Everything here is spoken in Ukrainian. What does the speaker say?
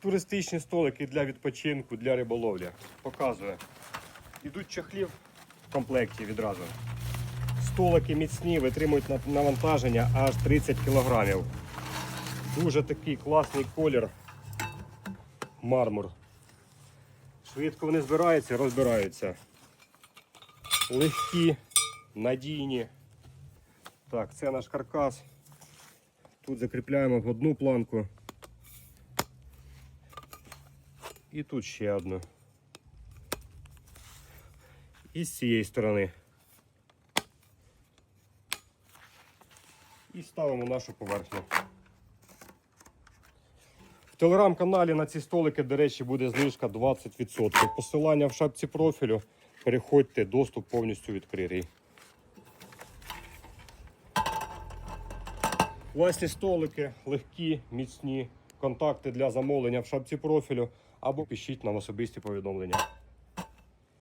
туристичні столики для відпочинку, для риболовлі. Показує. Ідуть чохлі в комплекті відразу. Столики міцні, витримують навантаження аж 30 кг. Дуже такий класний колір. Мармур. Швидко вони збираються, розбираються. Легкі, надійні. Так, це наш каркас. Тут закріпляємо в одну планку. І тут ще одну. І з цієї сторони. І ставимо нашу поверхню. В телеграм-каналі на ці столики, до речі, буде знижка 20%. Посилання в шапці профілю. Переходьте, доступ повністю відкритий. Класні столики, легкі, міцні. Контакти для замовлення в шапці профілю або пишіть нам особисті повідомлення.